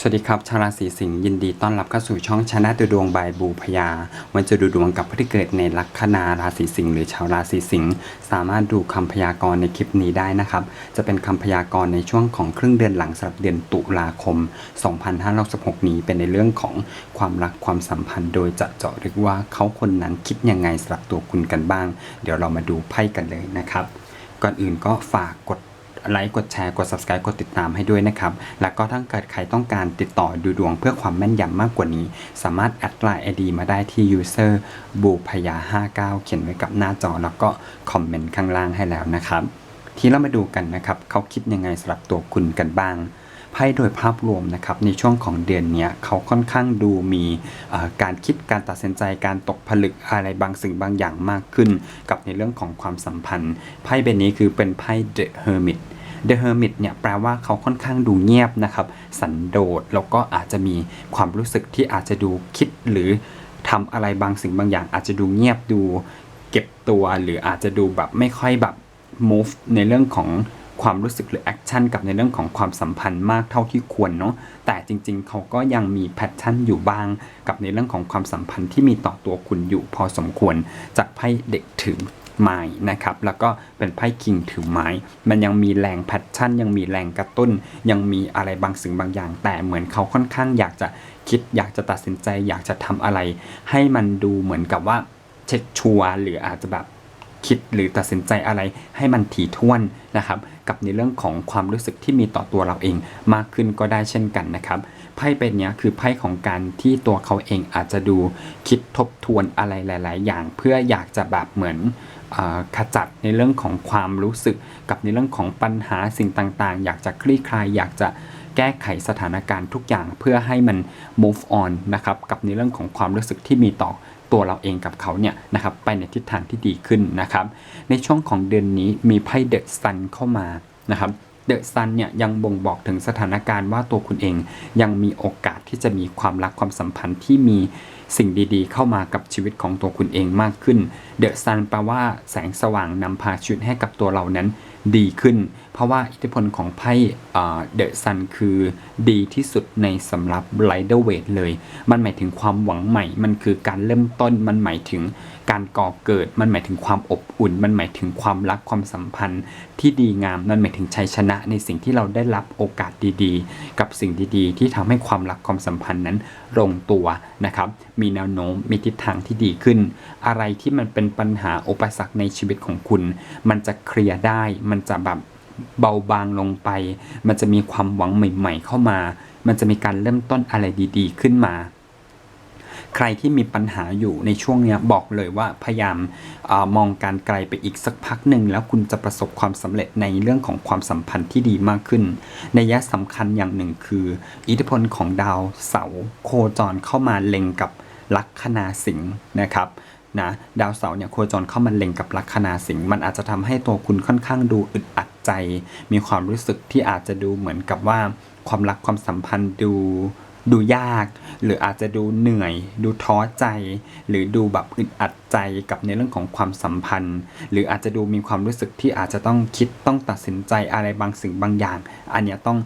สวัสดีครับ ชาวราศีสิงห์ยินดีต้อนรับเข้าสู่ช่องชนะดูดวงบายบูพยา วันจะดูดวงกับผู้ที่เกิดในลัคนาราศีสิงห์หรือชาวราศีสิงห์สามารถดูคำพยากรณ์ในคลิปนี้ได้นะครับ จะเป็นคำพยากรณ์ในช่วงของครึ่งเดือนหลังสำหรับเดือนตุลาคม 2566 นี้เป็นในเรื่องของความรักความสัมพันธ์ โดยจะเจาะลึกว่าเขาคนนั้นคิดยังไงสำหรับตัวคุณกันบ้าง เดี๋ยวเรามาดูไพ่กันเลยนะครับ ก่อนอื่นก็ฝากกด ไลค์กดแชร์กด subscribe กดติดตามให้ด้วยนะครับ แล้วก็ถ้าเกิดใครต้องการติดต่อดูดวงเพื่อความแม่นยำมากกว่านี้ สามารถแอดไลน์ ID มาได้ที่ user บูพยา59 เขียนไว้กับหน้าจอ แล้วก็คอมเมนต์ข้างล่างให้แล้วนะครับ ทีเรามาดูกันนะครับเขาคิดยังไงสำหรับตัวคุณกันบ้างไพ่โดยภาพรวมนะครับในช่วงของเดือนนี้เขาค่อนข้างดูมีการคิดการตัดสินใจการตกผลึกอะไรบางสิ่งบางอย่างมากขึ้น กับในเรื่องของความสัมพันธ์ ไพ่ใบนี้คือเป็นไพ่ The Hermit The Hermit เนี่ยแปลว่าเขาค่อนข้างดูเงียบนะครับ สันโดษแล้วก็อาจจะมีความรู้สึกที่อาจจะดูคิดหรือทำอะไรบางสิ่งบางอย่าง อาจจะดูเงียบดูเก็บตัวหรืออาจจะดูแบบไม่ค่อยแบบ move ในเรื่องของความรู้สึกหรือแอคชั่นกับในเรื่องของความสัมพันธ์มากเท่าที่ควรเนาะแต่จริงๆ เขาก็ยังมีแพทเทิร์นอยู่บ้าง กับในเรื่องของความสัมพันธ์ที่มีต่อตัวคุณอยู่พอสมควรจากไพ่เด็กถือ ไม้นะครับ แล้วก็เป็นไพ่คิงถือไม้ มันยังมีแรงแพชชั่น ยังมีแรงกระตุ้น ยังมีอะไรบางสิ่งบางอย่าง แต่เหมือนเขาค่อนข้างอยากจะคิด อยากจะตัดสินใจ อยากจะทำอะไร ให้มันดูเหมือนกับว่าเช็คชัวร์หรืออาจจะแบบ คิดหรือตัดสินใจอะไรให้มันถี่ถ้วนนะครับ กับในเรื่องของความรู้สึกที่มีต่อตัวเราเองมากขึ้นก็ได้เช่นกันนะครับไพ่เป็นเนี้ยคือไพ่ของการที่ตัวเขาเองอาจจะดูคิดทบทวนอะไรหลาย ๆ อย่าง เพื่ออยากจะแบบเหมือนขจัดในเรื่องของความรู้สึก กับในเรื่องของปัญหาสิ่งต่าง ๆ อยากจะคลี่คลายอยากจะแก้ไขสถานการณ์ทุกอย่างเพื่อให้มัน move on นะครับ กับในเรื่องของความรู้สึกที่มีต่อ ตัวเราเองกับเขาเนี่ยนะครับไปในทิศทางที่ดีขึ้นนะครับ ในช่วงของเดือนนี้มีไพ่เดอะซันเข้ามานะครับเดอะซันเนี่ยยังบ่งบอกถึงสถานการณ์ว่าตัวคุณเองยังมีโอกาสที่จะมีความรักความสัมพันธ์ที่มีสิ่งดีๆ เข้ามากับชีวิตของตัวคุณเองมากขึ้น เดอะซันแปลว่าแสงสว่างนำพาชีวิตให้กับตัวเรานั้น ดีขึ้น เพราะว่าอิทธิพลของไพ่เดอะซันคือดีที่สุดในสำหรับไ i เดอร์เวทเลย มันหมายถึงความหวังใหม่ มันคือการเริ่มต้น มันหมายถึงการก่อเกิด มันหมายถึงความอบอุ่น มันหมายถึงความรักความสัมพันธ์ที่ดีงาม มันหมายถึงชัยชนะในสิ่งที่เราได้รับโอกาสดีๆ กับสิ่งดีๆ ที่ทำให้ความรักความสัมพันธ์นั้นลงตัวนะครับ มีแนวโน้ม มีทิศทางที่ดีขึ้น อะไรที่มันเป็นปัญหาอุปสรรคในชีวิตของคุณ มันจะเคลียร์ได้มันจะแบบเบาบางลงไป มันจะมีความหวังใหม่ ๆ เข้ามา มันจะมีการเริ่มต้นอะไรดี ๆ ขึ้นมา ใครที่มีปัญหาอยู่ในช่วงนี้บอกเลยว่าพยายามอมองการไกลไปอีกสักพักหนึ่งแล้วคุณจะประสบความสำเร็จในเรื่องของความสัมพันธ์ที่ดีมากขึ้นในยะสำคัญอย่างหนึ่งคือ อิทธิพลของดาวเสาร์โคจรเข้ามาเล็งกับลัคนาสิงห์นะครับ นะดาวเสาร์เนี่ยโคจรเข้ามาเล็งกับลัคนาสิงห์มันอาจจะทำให้ตัวคุณค่อนข้างดูอึดอัดใจ มีความรู้สึกที่อาจจะดูเหมือนกับว่า ความรักความสัมพันธ์ดูดูยาก หรืออาจจะดูเหนื่อย ดูท้อใจ หรือดูแบบอึดอัดใจกับในเรื่องของความสัมพันธ์ หรืออาจจะดูมีความรู้สึกที่อาจจะต้องคิดต้องตัดสินใจอะไรบางสิ่งบางอย่าง อันเนี้ยต้อง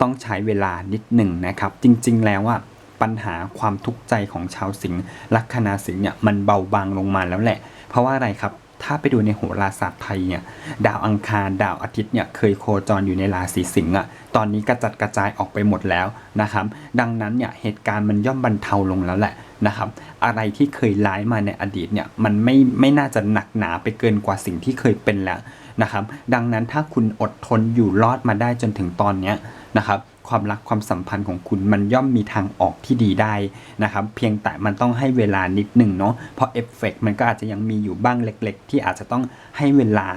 ต้องใช้เวลานิดหนึ่งนะครับ จริง ๆ แล้วอะ ปัญหาความทุกข์ใจของชาวสิงห์ลัคนาสิงห์เนี่ยมันเบาบางลงมาแล้วแหละ เพราะว่าอะไรครับถ้าไปดูในโหราศาสตร์ไทยเนี่ยดาวอังคารดาวอาทิตย์เนี่ยเคยโคจรอยู่ในราศีสิงห์อะตอนนี้กระจัดกระจายออกไปหมดแล้วนะครับ ดังนั้นเนี่ยเหตุการณ์มันย่อมบรรเทาลงแล้วแหละนะครับอะไรที่เคยร้ายมาในอดีตเนี่ยมันไม่ไม่น่าจะหนักหนาไปเกินกว่าสิ่งที่เคยเป็นแล้วนะครับ ดังนั้นถ้าคุณอดทนอยู่รอดมาได้จนถึงตอนเนี้ย นะครับความรักความสัมพันธ์ของคุณมันย่อมมีทางออกที่ดีได้นะครับเพียงแต่มันต้องให้เวลานิดหนึ่งเนาะเพราะเอฟเฟกมันก็อาจจะยังมีอยู่บ้างเล็ก ๆ ที่อาจจะต้องให้เวลา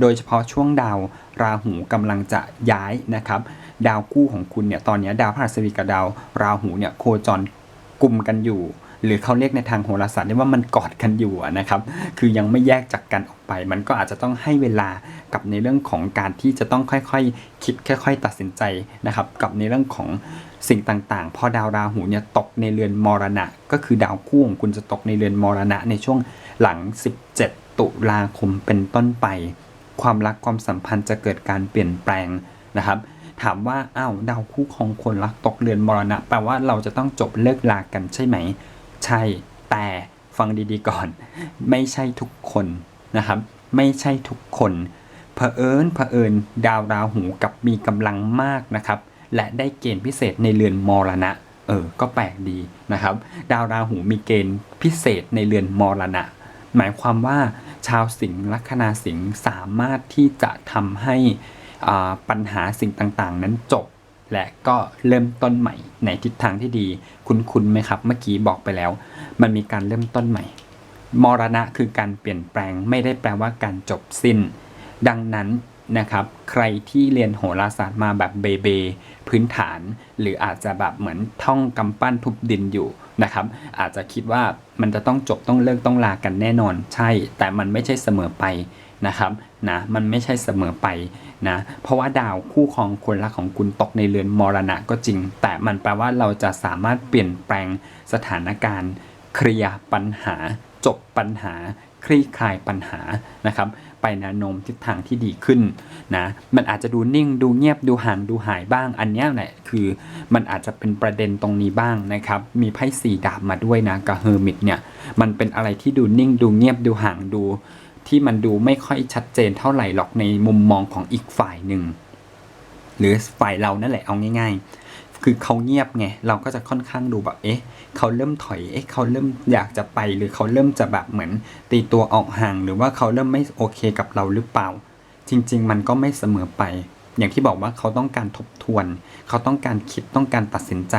โดยเฉพาะช่วงดาวราหูกำลังจะย้ายนะครับ ดาวคู่ของคุณเนี่ยตอนนี้ดาวพฤหัสบดีกับดาวราหูเนี่ยโคจรกลุ่มกันอยู่ หรือเขาเรียกในทางโหราศาสตร์ได้ว่ามันกอดกันอยู่นะครับ คือยังไม่แยกจากกันออกไป มันก็อาจจะต้องให้เวลากับในเรื่องของการที่จะต้องค่อยๆคิดค่อย ๆ ตัดสินใจนะครับ กับในเรื่องของสิ่งต่างๆ พอดาวราหูเนี่ยตกในเรือนมรณะ ก็คือดาวคู่ของคุณจะตกในเรือนมรณะในช่วงหลัง 17 ตุลาคมเป็นต้นไป ความรักความสัมพันธ์จะเกิดการเปลี่ยนแปลงนะครับถามว่าอ้าวดาวคู่ของคนรักตกเรือนมรณะแปลว่าเราจะต้องจบเลิกลากันใช่ไหม ใช่แต่ฟังดีๆก่อน ไม่ใช่ทุกคนนะครับ ไม่ใช่ทุกคนเผอิญเผอิญดาวราหูกับมีกำลังมากนะครับ และได้เกณฑ์พิเศษในเรือนมรณะ เออ ก็แปลกดีนะครับ ดาวราหูมีเกณฑ์พิเศษในเรือนมรณะ หมายความว่าชาวสิงห์ลัคนาสิงห์สามารถที่จะทำให้ปัญหาสิ่งต่างๆ นั้นจบ และก็เริ่มต้นใหม่ในทิศทางที่ดี คุณคุณไหมครับ เมื่อกี้บอกไปแล้ว มันมีการเริ่มต้นใหม่ มรณะคือการเปลี่ยนแปลงไม่ได้แปลว่าการจบสิ้น ดังนั้นนะครับใครที่เรียนโหราศาสตร์มาแบบเบเบพื้นฐาน หรืออาจจะแบบเหมือนท่องกำปั้นทุบดินอยู่นะครับ อาจจะคิดว่ามันจะต้องจบต้องเลิกต้องลากันแน่นอนใช่ แต่มันไม่ใช่เสมอไป นะครับนะมันไม่ใช่เสมอไปนะเพราะว่าดาวคู่ครองคนรักของคุณตกในเรือนมรณะก็จริง แต่มันแปลว่าเราจะสามารถเปลี่ยนแปลงสถานการณ์ เคลียร์ปัญหา จบปัญหา คลี่คลายปัญหานะครับไปแนวโน้มทิศทางที่ดีขึ้นนะมันอาจจะดูนิ่งดูเงียบดูห่างดูหายบ้าง อันนี้แหละคือมันอาจจะเป็นประเด็นตรงนี้บ้างนะครับ มีไพ่สี่ดาบมาด้วยนะกับเฮอร์มิตเนี่ยมันเป็นอะไรที่ดูนิ่งดูเงียบดูห่างดู ที่มันดูไม่ค่อยชัดเจนเท่าไหร่หรอกในมุมมองของอีกฝ่ายหนึ่ง หรือฝ่ายเรานั่นแหละเอาง่าย ๆ คือเขาเงียบไงเราก็จะค่อนข้างดูแบบเอ๊ะเขาเริ่มถอยเอ๊ะเขาเริ่มอยากจะไป หรือเขาเริ่มจะแบบเหมือน ตีตัวออกห่าง หรือว่าเขาเริ่มไม่โอเคกับเราหรือเปล่า จริง ๆ มันก็ไม่เสมอไป อย่างที่บอกว่าเขาต้องการทบทวน เขาต้องการคิดต้องการตัดสินใจ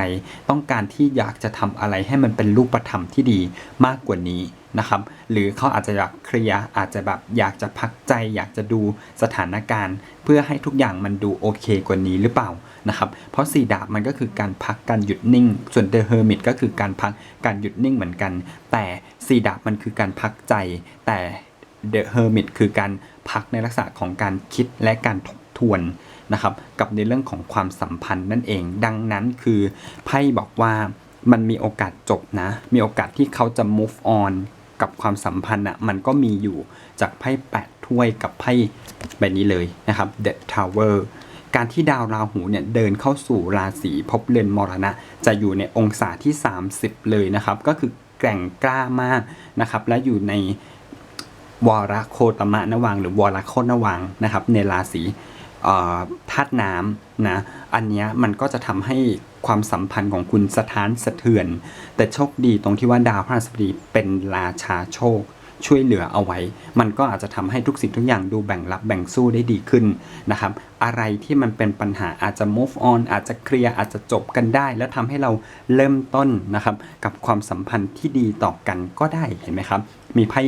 ต้องการที่อยากจะทำอะไรให้มันเป็นรูปธรรมที่ดีมากกว่านี้นะครับ หรือเขาอาจจะอยากเคลียร์อาจจะแบบอยากจะพักใจ อยากจะดูสถานการณ์ เพื่อให้ทุกอย่างมันดูโอเคกว่านี้หรือเปล่านะครับ เพราะสี่ดาบมันก็คือการพักการหยุดนิ่ง ส่วนเดอะเฮอร์มิตก็คือการพักการหยุดนิ่งเหมือนกัน แต่สี่ดาบมันคือการพักใจ แต่เดอะเฮอร์มิตคือการพักในลักษณะของการคิดและการทบ ทวนนะครับกับในเรื่องของความสัมพันธ์นั่นเอง ดังนั้นคือไพ่บอกว่ามันมีโอกาสจบนะ มีโอกาสที่เขาจะ move on กับความสัมพันธ์อะมันก็มีอยู่จากไพ่แปดถ้วยกับไพ่ใบนี้เลยนะครับ The Tower การที่ดาวราหูเนี่ยเดินเข้าสู่ราศีภพเรือนมรณะ จะอยู่ในองศาที่ 30 เลยนะครับ ก็คือแกร่งกล้ามากนะครับ และอยู่ในวรโคตมะนวังหรือวรโคตนวังนะครับ ในราศี ธาตุน้ำนะอันนี้มันก็จะทำให้ความสัมพันธ์ของคุณสถานสะเทือน แต่โชคดีตรงที่ว่าดาวพฤหัสบดีเป็นราชาโชคช่วยเหลือเอาไว้ มันก็อาจจะทำให้ทุกสิ่งทุกอย่างดูแบ่งรับแบ่งสู้ได้ดีขึ้นนะครับ อะไรที่มันเป็นปัญหาอาจจะ move on อาจจะเคลียร์อาจจะจบกันได้ แล้วทำให้เราเริ่มต้นนะครับ กับความสัมพันธ์ที่ดีต่อกันก็ได้เห็นไหมครับ มีไพ่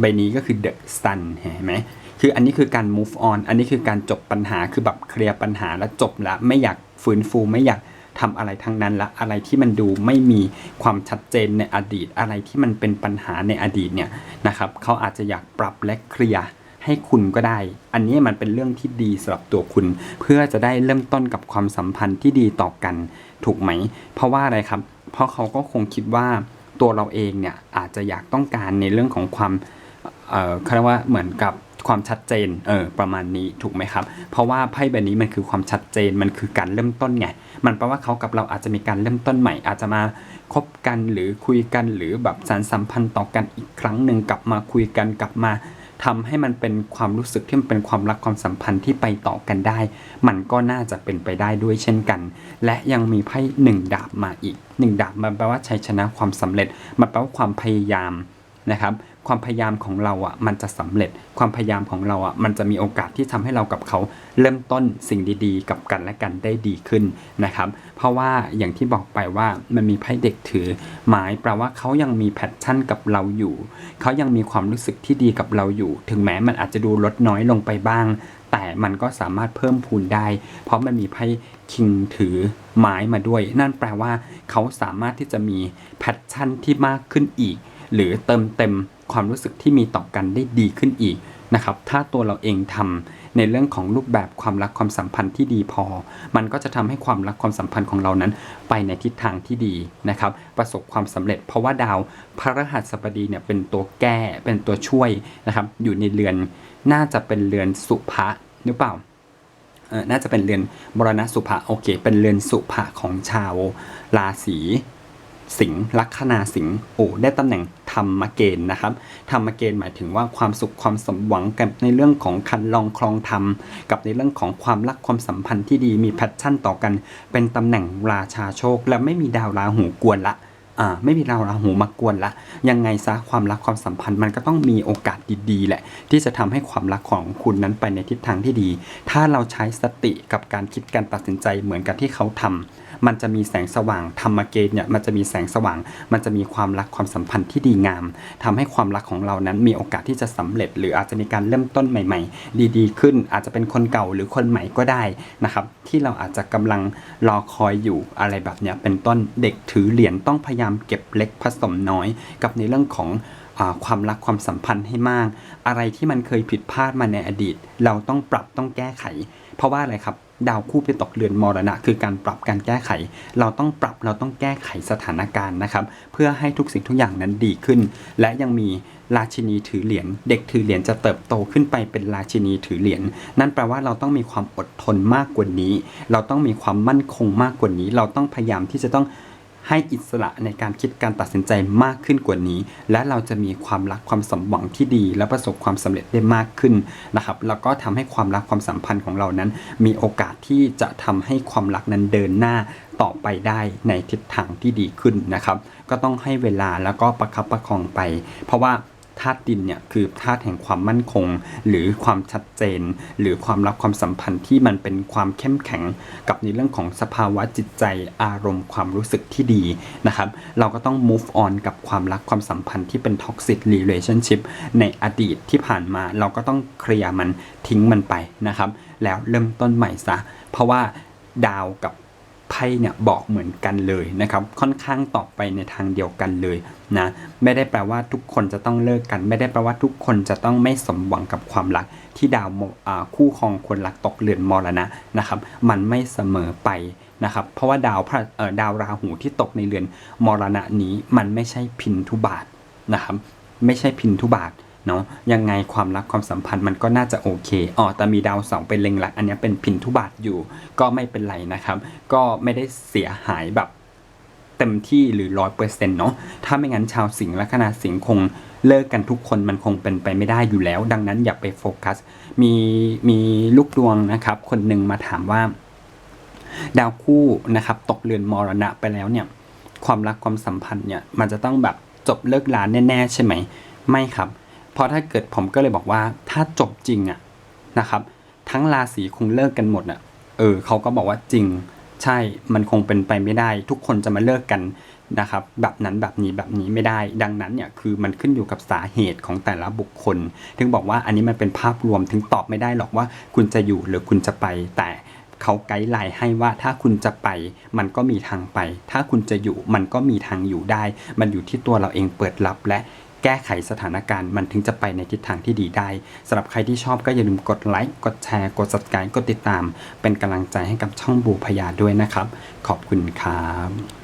ใบนี้ก็คือ the sun เห็นไหม คืออันนี้คือการ move on อันนี้คือการจบปัญหาคือแบบเคลียร์ปัญหาแล้วจบละไม่อยากฟื้นฟูไม่อยากทำอะไรทั้งนั้นละอะไรที่มันดูไม่มีความชัดเจนในอดีต อะไรที่มันเป็นปัญหาในอดีตเนี่ยนะครับเขาอาจจะอยากปรับและเคลียร์ให้คุณก็ได้ อันนี้มันเป็นเรื่องที่ดีสำหรับตัวคุณ เพื่อจะได้เริ่มต้นกับความสัมพันธ์ที่ดีต่อกันถูกไหม เพราะว่าอะไรครับ เพราะเขาก็คงคิดว่าตัวเราเองเนี่ยอาจจะอยากต้องการในเรื่องของความ เอ่อเขาเรียกว่าเหมือนกับ ความชัดเจนเออประมาณนี้ถูกไหมครับ เพราะว่าไพ่ใบนี้มันคือความชัดเจนมันคือการเริ่มต้นไงมันแปลว่าเขากับเราอาจจะมีการเริ่มต้นใหม่ อาจจะมาคบกันหรือคุยกันหรือแบบสารสัมพันธ์ต่อกันอีกครั้งหนึ่งกลับมาคุยกันกลับมาทำให้มันเป็นความรู้สึกที่มันเป็นความรักความสัมพันธ์ที่ไปต่อกันได้ มันก็น่าจะเป็นไปได้ด้วยเช่นกัน และยังมีไพ่หนึ่งดาบมาอีกหนึ่งดาบมันแปลว่าชัยชนะความสำเร็จมันแปลว่าความพยายามนะครับ ความพยายามของเราอะมันจะสำเร็จความพยายามของเราอะมันจะมีโอกาสที่ทำให้เรากับเขาเริ่มต้นสิ่งดีๆ กับกันและกันได้ดีขึ้นนะครับ เพราะว่าอย่างที่บอกไปว่ามันมีไพ่เด็กถือ หมายแปลว่าเขายังมีแพชชั่นกับเราอยู่ เขายังมีความรู้สึกที่ดีกับเราอยู่ ถึงแม้มันอาจจะดูลดน้อยลงไปบ้าง แต่มันก็สามารถเพิ่มพูนได้ เพราะมันมีไพ่คิงถือไม้มาด้วย นั่นแปลว่า เขาสามารถที่จะมีแพชชั่นที่มากขึ้นอีก หรือเติมเต็ม ความรู้สึกที่มีต่อกันได้ดีขึ้นอีกนะครับ ถ้าตัวเราเองทำในเรื่องของรูปแบบความรักความสัมพันธ์ที่ดีพอ มันก็จะทำให้ความรักความสัมพันธ์ของเรานั้น ไปในทิศทางที่ดีนะครับ ประสบความสำเร็จ เพราะว่าดาวพระรหัสบดีเนี่ยเป็นตัวแก้เป็นตัวช่วยนะครับ อยู่ในเรือนน่าจะเป็นเรือนสุภะหรือเปล่าเออน่าจะเป็นเรือนมรณะสุภะโอเค เป็นเรือนสุภะของชาวราศี สิงห์ลัคนาสิงห์โอ้ได้ตำแหน่งธรรมเกณฑ์นะครับธรรมเกณฑ์หมายถึงว่าความสุขความสมหวังกับในเรื่องของคันลองคลองธรรม กับในเรื่องของความรักความสัมพันธ์ที่ดีมีแพชชั่นต่อกัน เป็นตำแหน่งราชาโชค และไม่มีดาวราหูกวนละอ่าไม่มีดาวราหูมากวนละ ยังไงซะความรักความสัมพันธ์มันก็ต้องมีโอกาสดีๆ แหละ ที่จะทำให้ความรักของคุณนั้นไปในทิศทางที่ดี ถ้าเราใช้สติกับการคิดการตัดสินใจเหมือนกับที่เขาทำ มันจะมีแสงสว่างธรรมเกณฑ์เนี่ยมันจะมีแสงสว่าง มันจะมีความรักความสัมพันธ์ที่ดีงามทำให้ความรักของเรานั้นมีโอกาสที่จะสำเร็จ หรืออาจจะมีการเริ่มต้นใหม่ ๆ ดีๆ ขึ้นอาจจะเป็นคนเก่าหรือคนใหม่ก็ได้นะครับ ที่เราอาจจะกำลังรอคอยอยู่อะไรแบบเนี้ยเป็นต้นเด็กถือเหรียญต้องพยายามเก็บเล็กผสมน้อย กับในเรื่องของความรักความสัมพันธ์ให้มาก อะไรที่มันเคยผิดพลาดมาในอดีต เราต้องปรับต้องแก้ไข เพราะว่าอะไรครับ ดาวคู่ไปตกเรือนมรณะ คือการปรับการแก้ไข เราต้องปรับเราต้องแก้ไขสถานการณ์นะครับ เพื่อให้ทุกสิ่งทุกอย่างนั้นดีขึ้น และยังมีราชินีถือเหรียญเด็กถือเหรียญจะเติบโตขึ้นไปเป็นราชินีถือเหรียญนั่นแปลว่าเราต้องมีความอดทนมากกว่านี้ เราต้องมีความมั่นคงมากกว่านี้ เราต้องพยายามที่จะต้อง ให้อิสระในการคิดการตัดสินใจมากขึ้นกว่านี้ และเราจะมีความรักความสมหวังที่ดี และประสบความสำเร็จได้มากขึ้นนะครับ แล้วก็ทำให้ความรักความสัมพันธ์ของเรานั้น มีโอกาสที่จะทำให้ความรักนั้นเดินหน้าต่อไปได้ในทิศทางที่ดีขึ้นนะครับ ก็ต้องให้เวลาแล้วก็ประคับประคองไป เพราะว่า ธาตุดินเนี่ยคือธาตุแห่งความมั่นคง หรือความชัดเจน หรือความรักความสัมพันธ์ที่มันเป็นความเข้มแข็ง กับในเรื่องของสภาวะจิตใจอารมณ์ความรู้สึกที่ดีนะครับ เราก็ต้อง move on กับความรักความสัมพันธ์ที่เป็น toxic relationship ในอดีตที่ผ่านมา เราก็ต้องเคลียร์มันทิ้งมันไปนะครับ แล้วเริ่มต้นใหม่ซะ เพราะว่าดาวกับ ไพ่เนี่ยบอกเหมือนกันเลยนะครับ ค่อนข้างตอบไปในทางเดียวกันเลยนะไม่ได้แปลว่าทุกคนจะต้องเลิกกัน ไม่ได้แปลว่าทุกคนจะต้องไม่สมหวังกับความรัก ที่ดาวคู่ครองคนรักตกเรือนมรณะนะครับ มันไม่เสมอไปนะครับ เพราะว่าดาวพระดาวราหูที่ตกในเรือนมรณะนี้ มันไม่ใช่พินทุบาทนะครับ ไม่ใช่พินทุบาท เนาะยังไงความรักความสัมพันธ์มันก็น่าจะโอเคอ๋อแต่มีดาวสองเป็นเล็งหลัก อันนี้เป็นพินทุบาทอยู่ ก็ไม่เป็นไรนะครับ ก็ไม่ได้เสียหายแบบเต็มที่หรือร้อยเปอร์เซ็นต์เนาะถ้าไม่งั้นชาวสิงห์ลัคนาสิงห์คงเลิกกันทุกคนมันคงเป็นไปไม่ได้อยู่แล้ว ดังนั้นอย่าไปโฟกัส มีมีลูกดวงนะครับ คนหนึ่งมาถามว่า ดาวคู่นะครับ ตกเรือนมรณะไปแล้วเนี่ย ความรักความสัมพันธ์เนี่ย มันจะต้องแบบจบเลิกลาแน่ ๆ ใช่ไหม ไม่ครับ เพราะถ้าเกิดผมก็เลยบอกว่าถ้าจบจริงอะนะครับ ทั้งราศีคงเลิกกันหมดอะเออเขาก็บอกว่าจริง ใช่มันคงเป็นไปไม่ได้ ทุกคนจะมาเลิกกันนะครับ แบบนั้นแบบนี้แบบนี้ไม่ได้ ดังนั้นเนี่ยคือมันขึ้นอยู่กับสาเหตุของแต่ละบุคคล ถึงบอกว่าอันนี้มันเป็นภาพรวมถึงตอบไม่ได้หรอกว่าคุณจะอยู่หรือคุณจะไป แต่เขาไกด์ไลน์ให้ว่าถ้าคุณจะไป มันก็มีทางไป ถ้าคุณจะอยู่มันก็มีทางอยู่ได้ มันอยู่ที่ตัวเราเองเปิดรับและ แก้ไขสถานการณ์มันถึงจะไปในทิศทางที่ดีได้สำหรับใครที่ชอบก็อย่าลืมกดไลค์กดแชร์ กด subscribe กดติดตาม เป็นกำลังใจให้กับช่องบูพยาด้วยนะครับ ขอบคุณครับ